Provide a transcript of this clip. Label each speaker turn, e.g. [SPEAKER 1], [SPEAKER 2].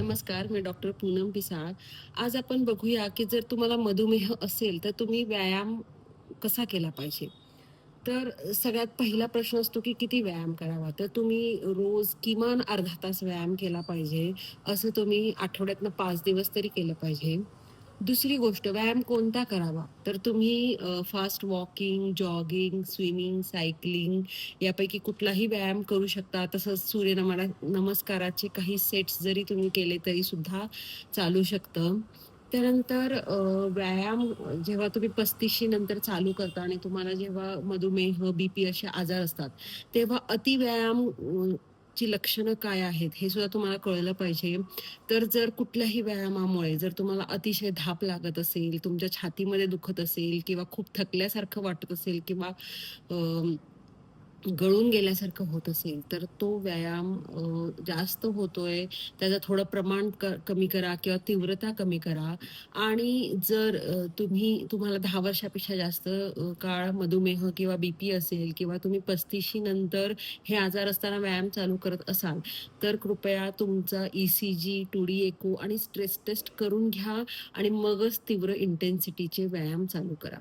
[SPEAKER 1] नमस्कार, मी डॉक्टर पूनम पिसाळ. आज आपण बघूया, की जर तुम्हाला मधुमेह असेल, तर तुम्ही व्यायाम कसा केला पाहिजे? तर सगळ्यात पहिला प्रश्न असतो, की किती व्यायाम करावा? तर तुम्ही रोज किमान अर्धा तास व्यायाम केला पाहिजे. असं तुम्ही आठवड्यातनं पाच दिवस तरी केलं पाहिजे. दुसरी गोष्ट व्यायाम कोणता करावा? तर तुम्ही fast walking, jogging, swimming, cycling यापैकी कुठलाही व्यायाम करू शकता. तसंच सूर्यनमा नमस्काराचे काही सेट्स जरी तुम्ही केले तरी सुद्धा चालू शकतं. त्यानंतर व्यायाम जेव्हा तुम्ही 35शी नंतर चालू करता आणि तुम्हाला जेव्हा मधुमेह, बीपी असे आजार असतात, तेव्हा अतिव्यायाम ची लक्षणं काय आहेत, हे सुद्धा तुम्हाला कळलं पाहिजे. तर जर कुठल्याही व्यायामामुळे जर तुम्हाला अतिशय धाप लागत असेल, तुमच्या छातीमध्ये दुखत असेल किंवा खूप थकल्यासारखं वाटत असेल किंवा गळून गेल्यासारखं होत असेल, तर तो व्यायाम जास्त होतोय, त्याचं थोडं प्रमाण क कमी करा किंवा तीव्रता कमी करा आणि जर तुम्ही तुम्हाला दहा वर्षापेक्षा जास्त काळ मधुमेह किंवा बीपी असेल किंवा तुम्ही 35शी नंतर हे आजार असताना व्यायाम चालू करत असाल, तर कृपया तुमचा ई-सी-जी, 2डी एको आणि स्ट्रेस टेस्ट करून घ्या आणि मगच तीव्र इंटेन्सिटीचे व्यायाम चालू करा.